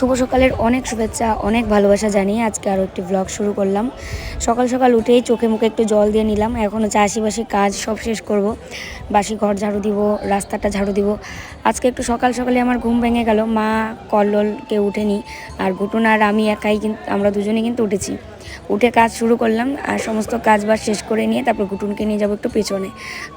শুভ সকালের অনেক শুভেচ্ছা, অনেক ভালোবাসা জানিয়ে আজকে আরও একটি ব্লগ শুরু করলাম। সকাল সকাল উঠেই চোখে মুখে একটু জল দিয়ে নিলাম। এখন হচ্ছে আশিবাসি কাজ সব শেষ করব। বাসি ঘর ঝাড়ু দিব, রাস্তাটা ঝাড়ু দিব। আজকে একটু সকাল সকালে আমার ঘুম ভেঙে গেল। মা কল্লোলকে উঠেনি আর ঘুটুন আর আমি একাই কিন্তু আমরা দুজনে কিন্তু উঠেছি। উঠে কাজ শুরু করলাম আর সমস্ত কাজ বাজ শেষ করে নিয়ে তারপর ঘুটুনকে নিয়ে যাব একটু পেছনে।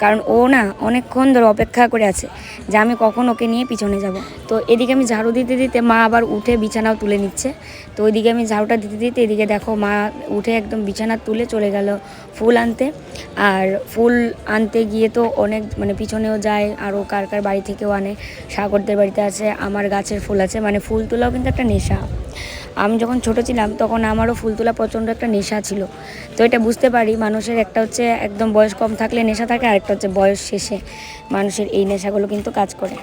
কারণ ও না অনেকক্ষণ ধরে অপেক্ষা করে আছে যে আমি কখন ওকে নিয়ে পিছনে যাব। তো এদিকে আমি ঝাড়ু দিতে দিতে মা আবার উঠে বিছানাও তুলে নিচ্ছে। তো ওইদিকে আমি ঝাড়ুটা দিতে দিতে এদিকে দেখো মা উঠে একদম বিছানা তুলে চলে গেল ফুল আনতে। আর ফুল আনতে গিয়ে তো অনেক মানে পিছনেও যায়, আরও কার কার বাড়ি থেকেও আনে। সাগরদের বাড়িতে আছে, আমার গাছের ফুল আছে মানে ফুল তোলাও কিন্তু একটা নেশা। আমি যখন ছোট ছিলাম, তখন আমারও ফুল তোলা প্রচণ্ড একটা নেশা ছিল। তো এটা বুঝতে পারি, মানুষের একটা হচ্ছে একদম বয়স কম থাকলে নেশা থাকে আর একটা হচ্ছে বয়স শেষে মানুষের এই নেশাগুলো কিন্তু কাজ করে।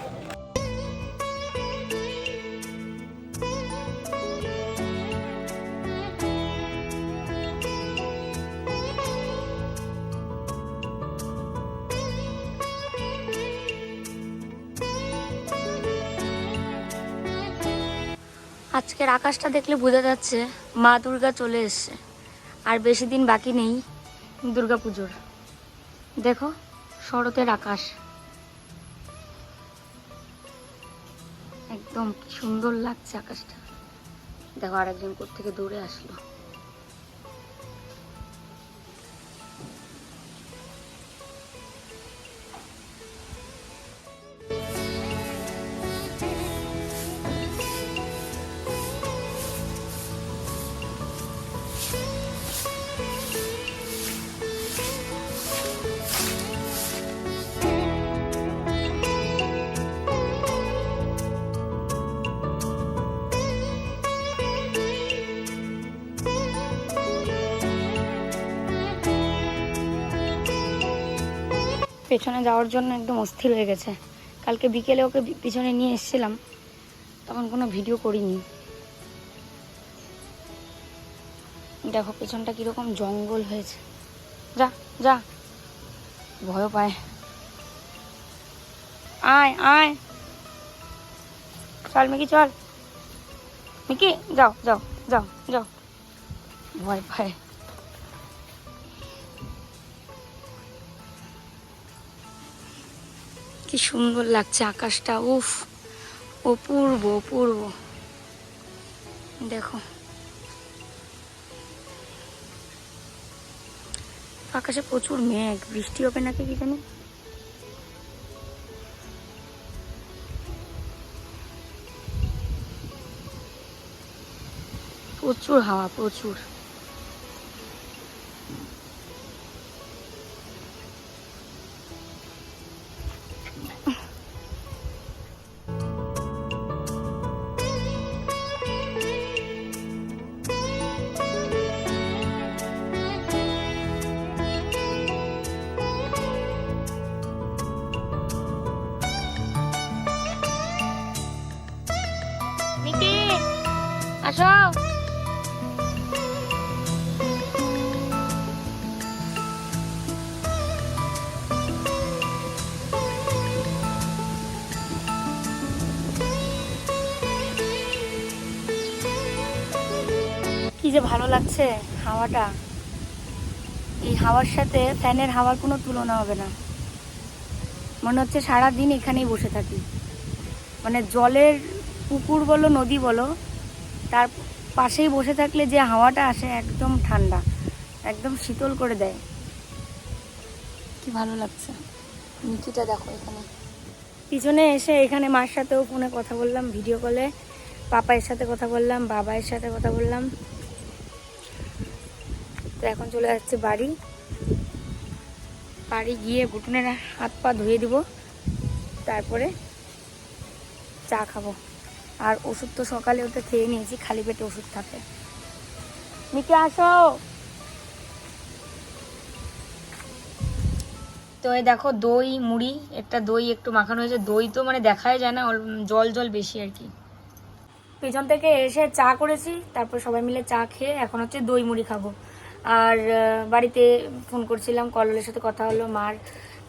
আজকের আকাশটা দেখলে বোঝা যাচ্ছে মা দুর্গা চলে এসছে। আর বেশি দিন বাকি নেই দুর্গা পুজোর। দেখো, শরতের আকাশ। একদম সুন্দর লাগছে আকাশটা। দেখো আরেকজন থেকে দৌড়ে আসলো। পেছনে যাওয়ার জন্য একদম অস্থির হয়ে গেছে। কালকে বিকেলে ওকে পিছনে নিয়ে এসেছিলাম। তখন কোনো ভিডিও করিনি। দেখো পেছনটা কীরকম জঙ্গল হয়েছে। যা যা। ভয় পায়। আয় আয়। চল, মিকি চল। মিকি, যাও যাও যাও যাও। ভয় পায়। কি সুন্দর লাগছে আকাশটা, উফ, অপূর্ব অপূর্ব। দেখো। আকাশে প্রচুর মেঘ, বৃষ্টি হবে নাকি কি জানি? প্রচুর হাওয়া, প্রচুর। লাগছে হাওয়াটা। এই হাওয়ার সাথে ফ্যানের হাওয়ার কোনো তুলনা হবে না। মনে হচ্ছে সারা দিন এখানেই বসে থাকি। মানে জলের পুকুর বলো নদী বলো তার পাশেই বসে থাকলে যে হাওয়াটা আসে একদম ঠান্ডা একদম শীতল করে দেয়। কি ভালো লাগছে। নিচুটা দেখো এখানে। পিছনে এসে এখানে মার সাথেও ফোনে কথা বললাম ভিডিও কলে পাপায়ের সাথে কথা বললাম বাবায়ের সাথে কথা বললাম। তো এখন চলে যাচ্ছে বাড়ি। বাড়ি গিয়ে ঘুটনের হাত পা ধুয়ে দিব, তারপরে চা খাব। আর ওষুধ তো সকালে ওটা খেয়ে নিয়েছি, খালি পেটে ওষুধ থাকে। মিকে আসো। তো এই দেখো দই, মুড়ি, একটা দই একটু মাখানো হয়েছে। দই তো মানে দেখাই যায় না জল জল বেশি আর কি। পেছন থেকে এসে চা করেছি, তারপর সবাই মিলে চা খেয়ে এখন হচ্ছে দই, মুড়ি খাব। আর বাড়িতে ফোন করছিলাম কললের সাথে কথা হলো মার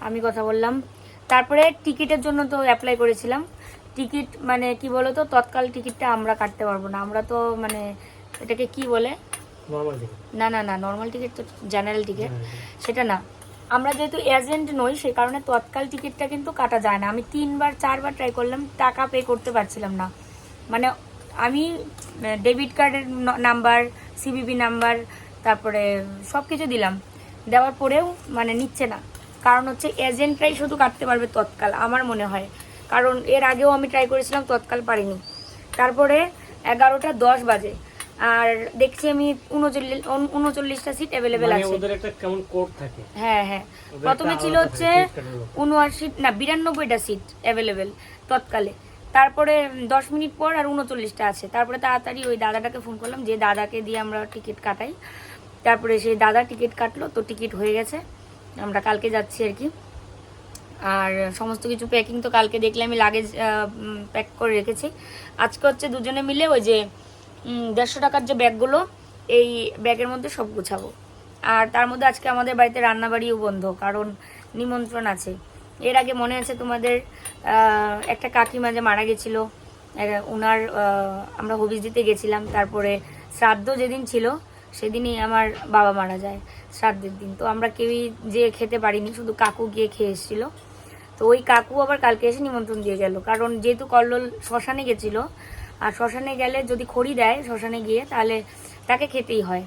আমি কথা বললাম। তারপরে টিকিটের জন্য তো অ্যাপ্লাই করেছিলাম। টিকিট মানে কি বলো তো তৎকাল টিকিটটা আমরা কাটতে পারব না। আমরা তো মানে এটাকে কি বলে? না না না নর্মাল টিকিট তো জেনারেল টিকিট সেটা না। আমরা যেহেতু এজেন্ট নই সেই কারণে তৎকাল টিকিটটা কিন্তু কাটা যায় না। আমি তিনবার চারবার ট্রাই করলাম টাকা পে করতে পারছিলাম না। মানে আমি ডেবিট কার্ডের নাম্বার সিবিবি নাম্বার তারপরে সব কিছু দিলাম। দেওয়ার পরেও মানে নিচ্ছে না। কারণ হচ্ছে এজেন্টরাই শুধু কাটতে পারবে তৎকাল আমার মনে হয়। কারণ এর আগেও আমি ট্রাই করেছিলাম তৎকাল পারিনি। তারপরে এগারোটা দশ বাজে। আর দেখছি আমি উনচল্লিশ উনচল্লিশটা সিট অ্যাভেলেবেল মানে আছে। ওদের একটা কেমন কোড থাকে? হ্যাঁ হ্যাঁ। প্রথমে ছিল হচ্ছে উনআশি না বিরানব্বইটা সিট অ্যাভেলেবেল তৎকালে। তারপরে দশ মিনিট পর আর উনচল্লিশটা আছে। তারপরে তাড়াতাড়ি ওই দাদাটাকে ফোন করলাম যে দাদাকে দিয়ে আমরা টিকিট কাটাই। তারপরে সেই দাদা টিকিট কাটলো, তো টিকিট হয়ে গেছে। আমরা কালকে যাচ্ছি আর কি। আর সমস্ত কিছু প্যাকিং তো কালকে দেখলে আমি লাগেজ প্যাক করে রেখেছি। আজকে হচ্ছে দুজনে মিলে ওই যে দেড়শো টাকার যে ব্যাগগুলো, এই ব্যাগের মধ্যে সব গুছাবো। আর তার মধ্যে আজকে আমাদের বাড়িতে রান্নাবাড়িও বন্ধ, কারণ নিমন্ত্রণ আছে। এর আগে মনে আছে তোমাদের একটা কাকিমা যে মারা গেছিল ওনার আমরা হবিজ দিতে গেছিলাম। তারপরে শ্রাদ্ধ যেদিন ছিল সেদিনই আমার বাবা মারা যায়, শ্রাদ্ধের দিন। তো আমরা কেউই যেয়ে খেতে পারিনি, শুধু কাকু গিয়ে খেয়ে এসেছিল। তো ওই কাকু আবার কালকে এসে নিমন্ত্রণ দিয়ে গেল। কারণ যেহেতু কল্লোল শ্মশানে গেছিল, আর শ্মশানে গেলে যদি খড়ি দেয় শ্মশানে গিয়ে, তাহলে তাকে খেতেই হয়।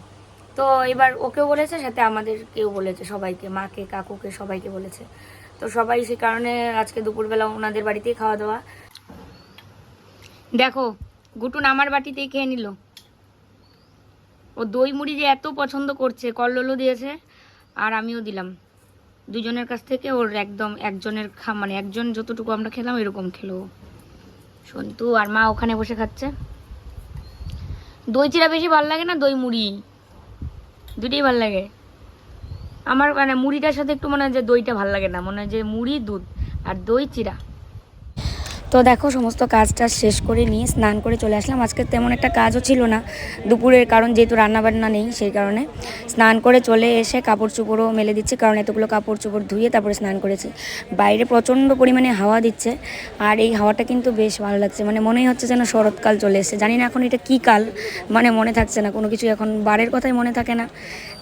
তো এবার ওকেও বলেছে, সাথে আমাদের কেউ বলেছে, সবাইকে, মাকে, কাকুকে সবাইকে বলেছে। তো সবাই সে কারণে আজকে দুপুরবেলা ওনাদের বাড়িতেই খাওয়া দাওয়া। দেখো, গুটুন আমার বাটিতেই খেয়ে নিল। ও দই মুড়ি যে এত পছন্দ করছে, কল্লোলও দিয়েছে, আর আমিও দিলাম। দুজনের কাছ থেকে ওর একদম একজনের খা মানে একজন যতটুকু আমরা খেলাম, এরকম খেলো। সন্তু আর মা ওখানে বসে খাচ্ছে। দই চিরা বেশি ভালো লাগে না দই মুড়ি? দুটোই ভালো লাগে। আমার মানে মুড়িটার সাথে একটু মনে হয় যে দইটা ভালো লাগে না, মনে হয় যে মুড়ি, দুধ আর দই চিরা তো দেখো সমস্ত কাজ টাজ শেষ করে নিয়ে স্নান করে চলে আসলাম। আজকে তেমন একটা কাজও ছিল না দুপুরের কারণ যেহেতু রান্নাবান্না নেই সেই কারণে। স্নান করে চলে এসে কাপড় চোপড়ও মেলে দিচ্ছি কারণ এতগুলো কাপড় চোপড় ধুয়ে তারপরে স্নান করেছি। বাইরে প্রচণ্ড পরিমাণে হাওয়া দিচ্ছে আর এই হাওয়াটা কিন্তু বেশ ভালো লাগছে। মানে মনেই হচ্ছে যেন শরৎকাল চলে এসেছে। জানি না এখন এটা কী কাল মানে মনে থাকছে না কোনো কিছু এখন বারের কথাই মনে থাকে না।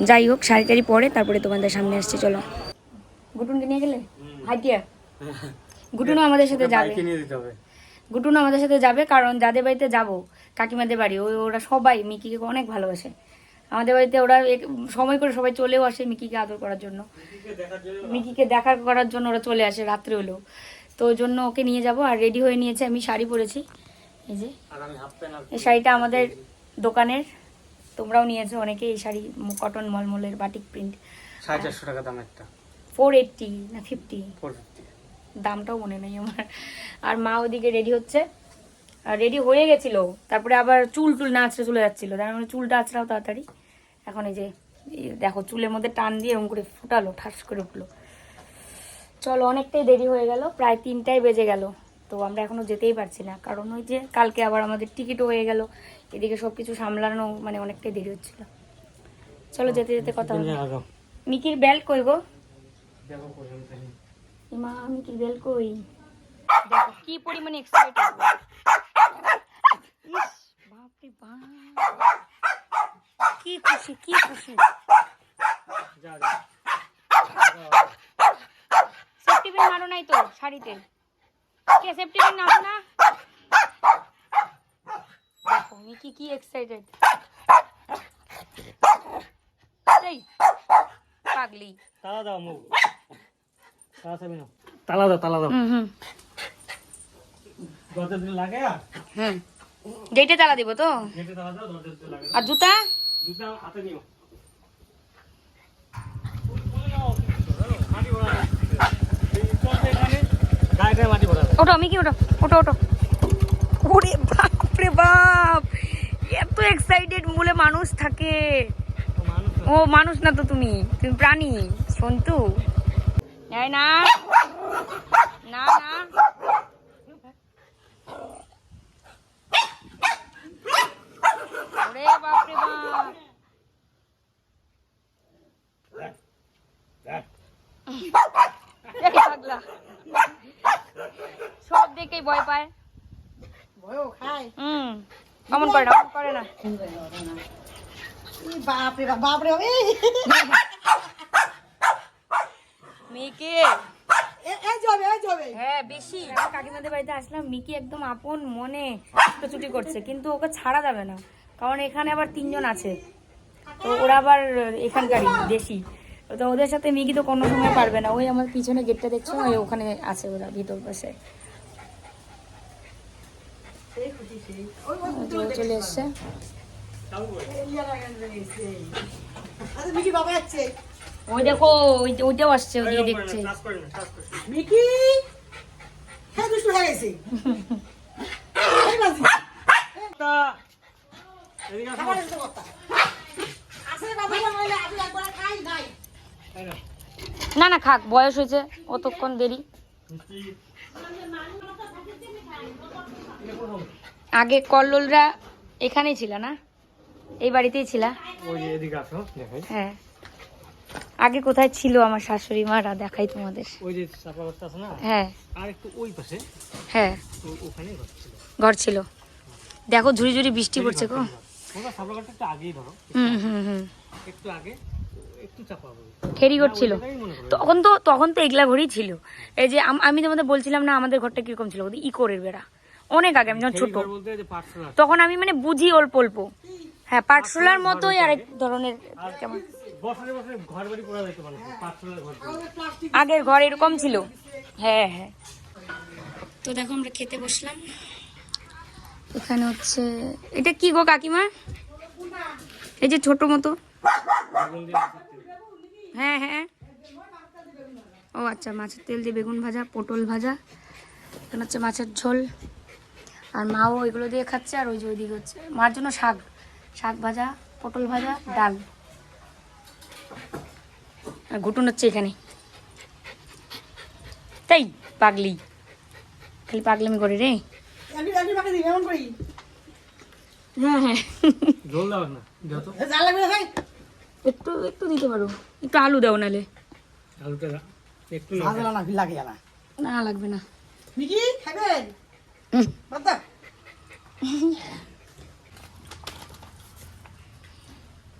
যাই হোক শাড়ি টাড়ি পরে তারপরে তোমাদের সামনে আসছি চলো। গুটুনকে নিয়ে গেলে? হাইটিয়া? গুটুনও আমাদের সাথে যাবে। বাইকে নিয়ে দিতে হবে। গুটুন আমাদের সাথে যাবে কারণ যাদের বাড়িতে যাব কাকিমাদের বাড়ি ওই ওরা সবাই মিকিকে অনেক ভালোবাসে। আমাদের বাড়িতে ওরা সময় করে সবাই চলেও আসে মিকিকে আদর করার জন্য। মিকিকে দেখা করার জন্য ওরা চলে আসে রাত্রে হলেও। তো ওই জন্য ওকে নিয়ে যাব আর রেডি হয়ে নিয়েছে আমি শাড়ি পরেছি। এই যে এই শাড়িটা আমাদের দোকানের। তোমরাও নিয়েছো অনেকে এই শাড়ি কটন মলমলের বাটিক প্রিন্ট সাড়ে চারশো টাকা দাম একটা। ফোর এইটটি না ফিফটি ফোর ফিফটি দামটাও মনে নেই আমার। আর মা ওদিকে রেডি হচ্ছে। আর রেডি হয়ে গেছিল। তারপরে আবার চুল টুল না আছড়ে চলে যাচ্ছিল। তার মানে চুলটা আছড়াও তাড়াতাড়ি। এখন এই যে দেখো চুলের মধ্যে টান দিয়ে এরকম করে ফুটালো ঠাস করে উঠল। চলো অনেকটাই দেরি হয়ে গেল। প্রায় তিনটায় বেজে গেল। তো আমরা এখনও যেতেই পারছি না। কারণ ওই যে কালকে আবার আমাদের টিকিটও হয়ে গেল। এদিকে সব কিছু সামলানো মানে অনেকটাই দেরি হচ্ছিল। চলো যেতে যেতে কথা হবে। মিকির বেল্ট কই গো? দেখো পর্যন্ত মা আমি কি বেল কই? দেখো কি পরিমাণে এক্সাইটেড বাপরে বাপ। কি খুশি কি খুশি। সেফটি পিন মারো নাই তো শাড়িতে। কে সেফটি পিন না না? দেখো মিকি কি এক্সাইটেড পাগলি। তালা দাও মুখ। তালা দাও তালা দাও। হুম গেটে তালা দিব তো? আর জুতা? হাতে নিও। ওটো ওটো ওটো ওরে বাপ রে বাপ! এত এক্সাইটেড বলে মানুষ থাকে। ও মানুষ না তো তুমি। তুমি প্রাণী সন্তু। এই না। না না। ওরে বাপ। রে বাপ। সব দেখেই ভয় পায়। ভয়ও খায়। হুম অমন করে না অমন করে না। বাপরে বাপ বাপরে বাপ, এই মিকি এ- এই যাবে এই যাবে হ্যাঁ বেশি আসলাম মিকি একদম আপন মনে ছুটি করছে কিন্তু ওকে ছাড়া যাবে না কারণ এখানে আবার তিনজন আছে। তো ওরা আবার এখানকারই দেশি। তো ওদের সাথে মিকি তো কোনো সময় পারবে না ওই আমার পিছনে গেটটা দেখছ ওই ওখানে আছে ওরা ভিতর পাশে। সেই খুশি সেই ওই ওই তো ও চলে এসছে ওই দেখো ওই ওইটাও আসছে ওদিকে দেখছে মিকি! হ্যাঁ দুষ্টু হয়ে গেছে। না না খাক বয়স হয়েছে অতক্ষণ দেরি? আগে কল্লোলরা এখানেই ছিল না? এই বাড়িতেই ছিল। হ্যাঁ। আগে কোথায় ছিল আমার শাশুড়ি মারা দেখাই তোমাদের। ওই যে আছে না? হ্যাঁ। আর একটু ওই পাশে। হ্যাঁ। তো ওখানেই ঘর ছিল। দেখো ঝুড়ি ঝুড়ি বৃষ্টি পড়ছে গো। হুম হুম হুম। একটু আগে একটু চাপা ছিল। ওই জায়গায় মনে করো। তখন তো তখন তো এগলা ঘরই ছিল। এই যে আমি তোমাদের বলছিলাম না আমাদের ঘরটা কীরকম ছিল? ওদের ইকোরের বেড়া। অনেক আগে আমি যখন ছোট। তখন আমি মানে বুঝি অল্প অল্প। হ্যাঁ পাটশোলার মতোই আরেক ধরনের কেমন? আগের ঘর এরকম ছিল? হ্যাঁ হ্যাঁ। তো দেখো আমরা খেতে বসলাম। এখানে হচ্ছে এটা কি গো কাকিমা? এই যে ছোট মতো। হ্যাঁ হ্যাঁ। ও আচ্ছা মাছের তেল দিয়ে বেগুন ভাজা পটল ভাজা। এখানে হচ্ছে মাছের ঝোল। আর মাও এগুলো দিয়ে খাচ্ছে আর ওই যে ওইদিকে হচ্ছে মার জন্য শাক। শাক ভাজা পটল ভাজা ডাল। আর ঘুটুন হচ্ছে এখানে। তাই পাগলি। খালি পাগলামি করে রে। হ্যাঁ হ্যাঁ। একটু একটু দিতে পারো। একটু আলু দাও নালে। না লাগবে না।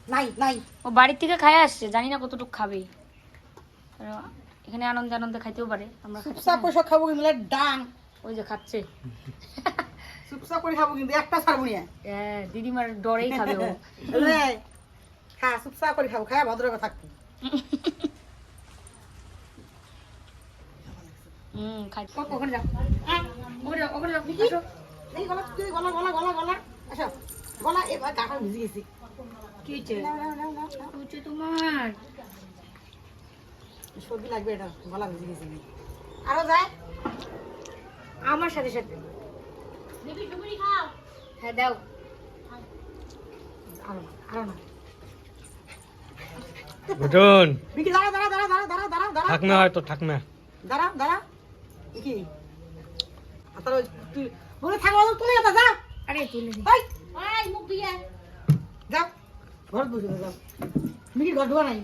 নাই নাই। ও বাড়ির থেকে খায় আসছে জানি না কতটুকু খাবে। এখানে আনন্দে আনন্দে খাইতেও পারে আমরা চুপচাপ সব খাব কিন্তু ডাং ওই যে খাচ্ছে চুপচাপ করে খাব কিন্তু একটা ছাড়বো না হ্যাঁ দিদিমার ডরেই খাবে ও? খা চুপচাপ করে খাব খায় ভদ্র থাকব হুম খাই ওখানে যাও হ্যাঁ, ওখানে যাও ওখানে যাও আসো। এই গলা তুই গলা গলা গলা গলা আসো গলা এবার ভিজে গেছি। কি তোমার সর্দি লাগবে এটা গলা ভিজে গেছি আরও যায় আমার সাথে সাথে। হ্যাঁ দাও। আরও আরও না। ঘটন বিকি দাঁড়া দাঁড়া দাঁড়া দাঁড়া দাঁড়া দাঁড়া দাঁড়া। থাক হয়তো থাক দাঁড়া দাঁড়া। কি আর তাহলে তুই বলে তুলে যা আরে তুলে ভাই ভাই মুখ দিয়ে। যাও ঘর বসে যাও মিকি ঘর ঢোয়া নাই।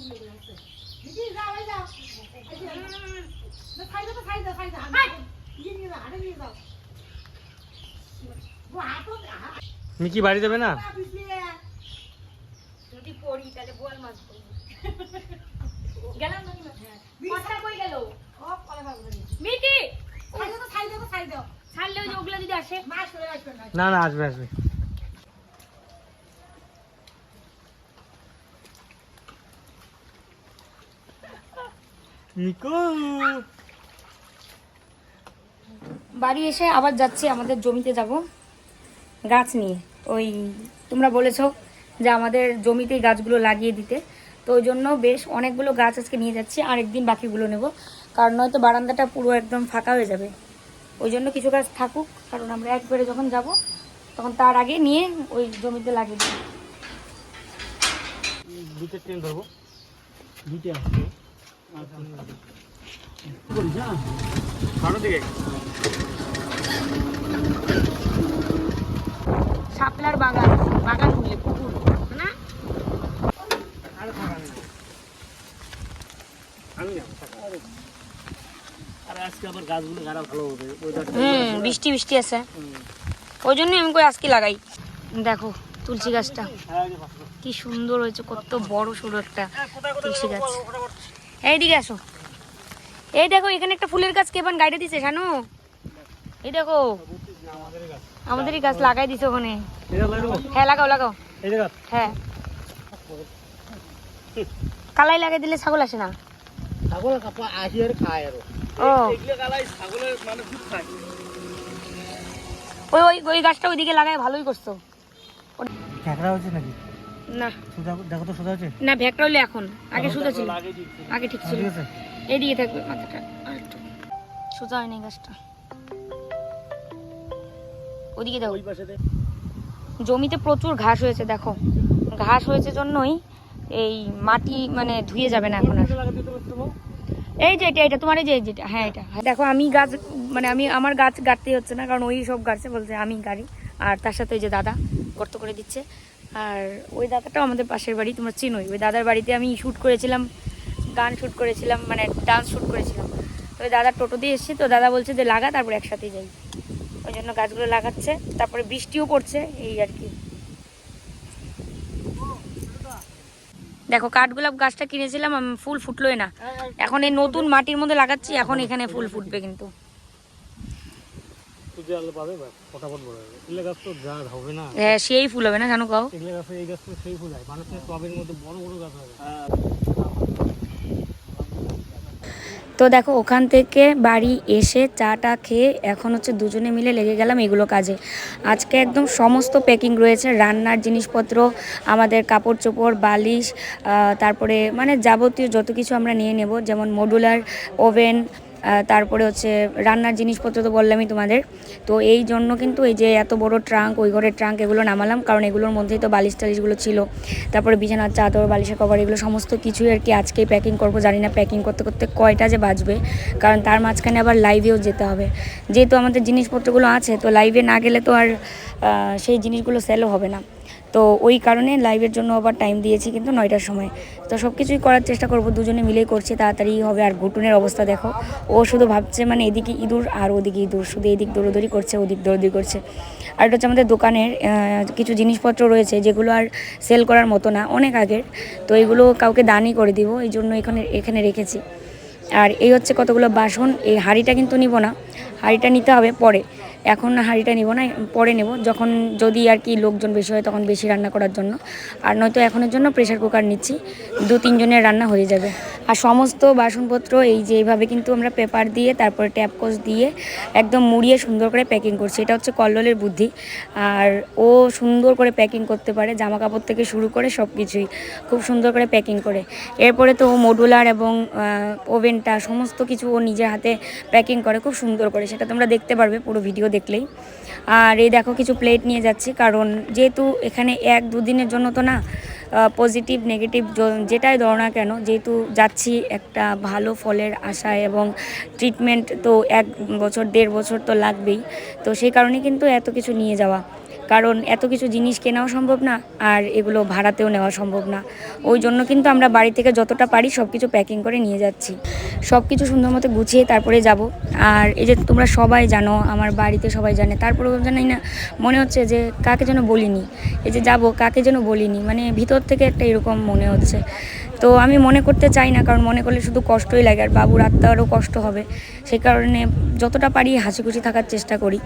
মিকি যাও খাই দাও খাই দাও খাই দাও নিয়ে নিয়ে যাও হাটে নিয়ে যাও ও হাঁটো মিকি বাড়ি যাবে না? যদি পড়ি তাহলে মাছ গেলাম নাকি না? কথা কই গেল? ও কলে ভাবো মিটি খাই দাও খাই দাও খাই দাও। ছাড়লে ওই ওগুলা যদি আসে? মাছ আসবে না। না না আসবে আসবে। নিকো। বাড়ি এসে আবার যাচ্ছি আমাদের জমিতে যাব। গাছ নিয়ে। ওই তোমরা বলেছ যে আমাদের জমিতেই গাছগুলো লাগিয়ে দিতে। তো ওই জন্য বেশ অনেকগুলো গাছ আজকে নিয়ে যাচ্ছি আর একদিন বাকিগুলো নেব। কারণ নয়তো বারান্দাটা পুরো একদম ফাঁকা হয়ে যাবে। ওই জন্য কিছু গাছ থাকুক কারণ আমরা একবারে যখন যাব তখন তার আগে নিয়ে ওই জমিতে লাগিয়ে দেবো। দুটো ট্রেন ধরবো। দুটো শাপলার বাগান বাগান বলে পুকুর না বৃষ্টি বৃষ্টি আছে ওই জন্য আমি করে আজকে লাগাই দেখো তুলসী গাছটা। কি সুন্দর হয়েছে কত বড় সড়ো একটা তুলসী গাছ? এইদিকে আসো। এই দেখো, এখানে একটা ফুলের গাছ কেবান গাইডে দিছে জানো এই দেখো, আমাদেরই গাছ লাগাই দিছে ওখানে। হ্যাঁ লাগাও লাগাও। হ্যাঁ। কালাই লাগাই দিলে ছাগল আসে না। ছাগল আসি আর খায় আর ও। ওই ওই ওই গাছটা ওইদিকে লাগাই ভালোই করছ। ক্যাকড়া হচ্ছে নাকি? না। সোজা দেখো তো সোজা হচ্ছে? না ভ্যাকটা হইলে এখন। আগে সোজা ছিল। আগে ঠিক ছিল। এদিকে থাকবে মাথাটা আরেকটু সোজা হয়নি গাছটা। ওদিকে জমিতে প্রচুর ঘাস হয়েছে দেখো। ঘাস হয়েছে জন্যই এই মাটি মানে ধুয়ে যাবে না এখন আর? এই যে এটা এটা তোমার এই যে যেটা। হ্যাঁ এটা। দেখো আমি গাছ মানে আমি আমার গাছ গাড়তেই হচ্ছে না কারণ ওই সব গাড়ছে বলছে আমি গাড়ি আর তার সাথে ওই যে দাদা গর্ত করে দিচ্ছে। আর ওই দাদাটাও আমাদের পাশের বাড়ি তোমরা চিনোই। ওই দাদার বাড়িতে আমি শ্যুট করেছিলাম গান শ্যুট করেছিলাম মানে ডান্স শ্যুট করেছিলাম। তো ওই দাদার টোটো দিয়ে এসেছি তো দাদা বলছে যে লাগা তারপর একসাথে যাই। ওই জন্য গাছগুলো লাগাচ্ছে তারপরে বৃষ্টিও পড়ছে এই আর কি। দেখো কাঠগোলাপ গাছটা কিনেছিলাম ফুল ফুটলোই না। এখন এই নতুন মাটির মধ্যে লাগাচ্ছি এখন এখানে ফুল ফুটবে কিন্তু। আলো পাবে ফটাফট বড় হবে এগুলো গাছ তো যা হবে না। হ্যাঁ সেই ফুল হবে না জানো কাও? এগুলো গাছে এই গাছ তো সেই ফুল হয়। মানুষের টবের মধ্যে বড় বড় গাছ হবে। তো দেখো ওখান থেকে বাড়ি এসে চাটা খেয়ে এখন হচ্ছে দুজনে মিলে লেগে গেলাম এগুলো কাজে। আজকে একদম সমস্ত প্যাকিং রয়েছে রান্নার জিনিসপত্র আমাদের কাপড় চোপড় বালিশ তারপরে মানে যাবতীয় যত কিছু আমরা নিয়ে নেব যেমন মডুলার ওভেন তারপরে হচ্ছে রান্নার জিনিসপত্র তো বললামই তোমাদের। তো এই জন্য কিন্তু এই যে এত বড় ট্রাঙ্ক, ওই ঘরের ট্রাঙ্ক, এগুলো নামালাম, কারণ এগুলোর মধ্যেই তো বালিশ টালিশগুলো ছিল। তারপরে বিছানার চাদর, বালিশের কভার, এগুলো সমস্ত কিছুই আর কি আজকেই প্যাকিং করব। জানি না প্যাকিং করতে করতে কয়টা যে বাজবে, কারণ তার মাঝখানে আবার লাইভেও যেতে হবে। যেহেতু আমাদের জিনিসপত্রগুলো আছে, তো লাইভে না গেলে তো আর সেই জিনিসগুলো সেলও হবে না। তো ওই কারণে লাইভের জন্য আবার টাইম দিয়েছি কিন্তু নয়টার সময়। তো সব কিছুই করার চেষ্টা করব, দুজনে মিলেই করছি তাড়াতাড়ি হবে। আর ঘুটুনের অবস্থা দেখো, ও শুধু ভাবছে মানে এদিকে ইঁদুর আর ওদিকে ইঁদুর, শুধু এদিক দৌড়োদৌড়ি করছে, ওদিক দৌড়োদৌড়ি করছে। আর এটা হচ্ছে আমাদের দোকানের কিছু জিনিসপত্র রয়েছে যেগুলো আর সেল করার মতো না, অনেক আগের। তো এগুলো কাউকে দানই করে দিব, এই জন্য এখানে এখানে রেখেছি। আর এই হচ্ছে কতগুলো বাসন, এই হাঁড়িটা কিন্তু নিব না, হাঁড়িটা নিতে হবে পরে। এখন হাঁড়িটা নিব না, পরে নেব। যখন যদি আর কি লোকজন বেশি হয় তখন বেশি রান্না করার জন্য। আর নয়তো এখনের জন্য প্রেশার কুকার নিচ্ছি। দু তিনজনের রান্না হয়ে যাবে। আর সমস্ত বাসনপত্র এই যে এইভাবে কিন্তু আমরা পেপার দিয়ে, তারপরে ট্যাপকোস দিয়ে একদম মুড়িয়ে সুন্দর করে প্যাকিং করছি। এটা হচ্ছে কল্লোলের বুদ্ধি। আর ও সুন্দর করে প্যাকিং করতে পারে জামা কাপড় থেকে শুরু করে সব কিছুই খুব সুন্দর করে প্যাকিং করে। এরপরে তো ও মডুলার এবং ওভেনটা সমস্ত কিছু ও নিজের হাতে প্যাকিং করে, খুব সুন্দর করে। সেটা তোমরা দেখতে পারবে পুরো ভিডিও দেখলেই। আর এই দেখো কিছু প্লেট নিয়ে যাচ্ছি, কারণ যেহেতু এখানে এক দুদিনের জন্য তো না পজিটিভ নেগেটিভ যেটাই ধরো না কেন, যেহেতু যাচ্ছি একটা ভালো ফলের আশায় এবং ট্রিটমেন্ট তো এক বছর, দেড় বছর তো লাগবেই। তো সেই কারণে কিন্তু এত কিছু নিয়ে যাওয়া। কারণ এত কিছু জিনিস কেনাও সম্ভব না আর এগুলো ভাড়াতেও নেওয়া সম্ভব না। ওই জন্য কিন্তু আমরা বাড়ি থেকে যতটা পারি সব কিছু প্যাকিং করে নিয়ে যাচ্ছি। সব কিছু সুন্দর মতো গুছিয়ে তারপরে যাব। আর এই যে তোমরা সবাই জানো, আমার বাড়িতে সবাই জানে, তারপরেও জানাই না, মনে হচ্ছে যে কাকে যেন বলিনি। এই যে যাব, কাকে যেন বলিনি মানে ভিতর থেকে একটা এরকম মনে হচ্ছে। তো আমি মনে করতে চাই না, কারণ মনে করলে শুধু কষ্টই লাগে আর বাবুর আত্মারও কষ্ট হবে। সেই কারণে যতটা পারি হাসি খুশি থাকার চেষ্টা করি।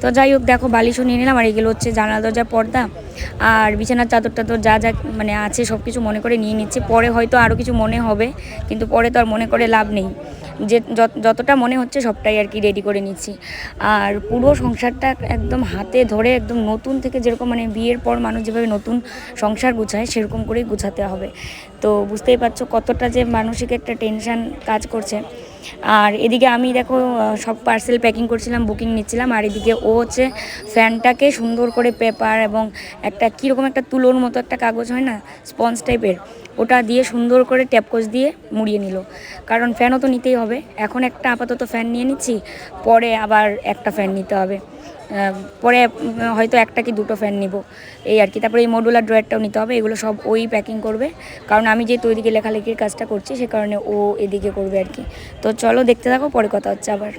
তো যাই হোক, দেখো বালিশও নিয়ে নিলাম আর এগুলো হচ্ছে জানালা দরজার পর্দা। আর বিছানার চাদর টাদর যা যা মানে আছে সব কিছু মনে করে নিয়ে নিচ্ছি। পরে হয়তো আরও কিছু মনে হবে, কিন্তু পরে তো আর মনে করে লাভ নেই। যে যত- যতটা মনে হচ্ছে সবটাই আর কি রেডি করে নিচ্ছি। আর পুরো সংসারটা একদম হাতে ধরে একদম নতুন থেকে যেরকম মানে বিয়ের পর মানুষ যেভাবে নতুন সংসার গুছায়, সেরকম করেই গুছাতে হবে। তো বুঝতেই পারছ কতটা যে মানসিক একটা টেনশান কাজ করছে। আর এদিকে আমি দেখো সব পার্সেল প্যাকিং করছিলাম বুকিং নিচ্ছিলাম, আর এদিকে ও হচ্ছে ফ্যানটাকে সুন্দর করে পেপার এবং একটা কীরকম একটা তুলোর মতো একটা কাগজ হয় না স্পঞ্জ টাইপের ওটা দিয়ে সুন্দর করে ট্যাপকোচ দিয়ে মুড়িয়ে নিল। কারণ ফ্যানও তো নিতেই হবে। এখন একটা আপাতত ফ্যান নিয়ে নিচ্ছি, পরে আবার একটা ফ্যান নিতে হবে। পরে হয়তো একটা কি দুটো ফ্যান নিব। এই আর কি। তারপরে এই মডুলার ড্রয়ারটাও নিতে হবে। এগুলো সব ওই প্যাকিং করবে। কারণ আমি যেহেতু ওইদিকে লেখালেখির কাজটা করছি, সে কারণে ও এদিকে করবে আর কি। তো চলো দেখতে থাকো, পরে কথা হচ্ছে আবার।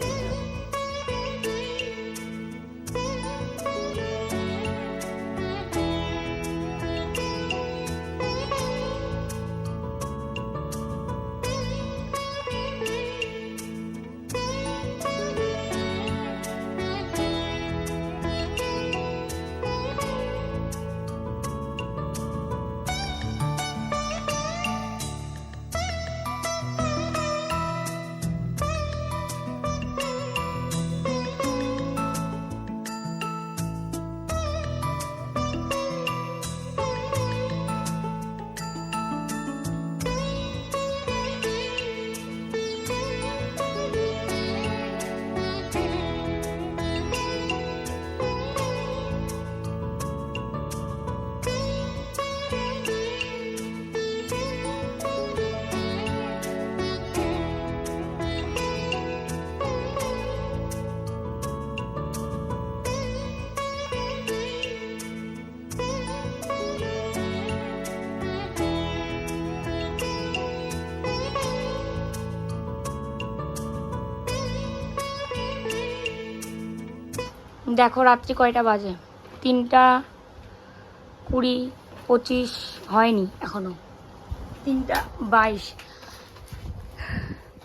দেখো রাত্রি কয়টা বাজে? তিনটা কুড়ি পঁচিশ হয়নি এখনও। তিনটা বাইশ।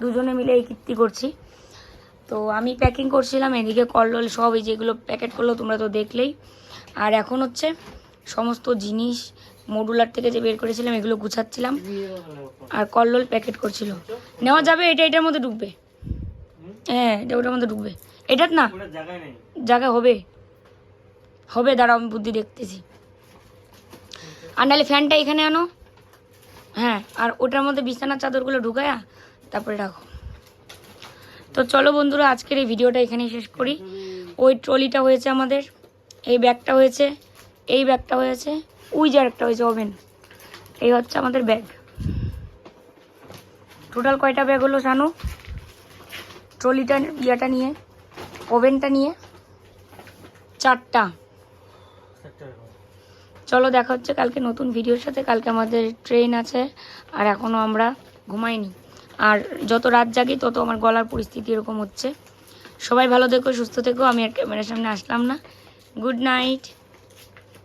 দুজনে মিলে এই কীর্তি করছি। তো আমি প্যাকিং করছিলাম, এদিকে কল্লোল সব এই যেগুলো প্যাকেট করল তোমরা তো দেখলেই। আর এখন হচ্ছে সমস্ত জিনিস মডুলার থেকে যে বের করেছিলাম, এগুলো গুছাচ্ছিলাম। আর কল্লোল প্যাকেট করছিল। নেওয়া যাবে, এটা এটার মধ্যে ঢুকবে। হ্যাঁ এটা ওটার মধ্যে ঢুকবে। এটার না জায়গা হবে। হবে দাঁড়াও আমি বুদ্ধি দেখতেছি। আর নাহলে ফ্যানটা এখানে আনো। হ্যাঁ আর ওটার মধ্যে বিছানার চাদরগুলো ঢুকায়া তারপরে রাখো। তো চলো বন্ধুরা আজকের এই ভিডিওটা এখানেই শেষ করি। ওই ট্রলিটা হয়েছে আমাদের এই ব্যাগটা হয়েছে এই ব্যাগটা হয়েছে ওই যে একটা হয়েছে ওভেন। এই হচ্ছে আমাদের ব্যাগ। টোটাল কয়টা ব্যাগ হলো শানু ট্রলিটা ইয়েটা নিয়ে। ওভেনটা নিয়ে। চারটা। চলো দেখা হচ্ছে কালকে নতুন ভিডিওর সাথে। কালকে আমাদের ট্রেন আছে, আর এখনও আমরা ঘুমাইনি। আর যত রাত জাগি, তত আমার গলার পরিস্থিতি এরকম হচ্ছে। সবাই ভালো থেকো, সুস্থ থেকো। আমি আর ক্যামেরার সামনে আসলাম না। গুড নাইট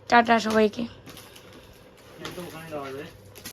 টাটা সবাইকে।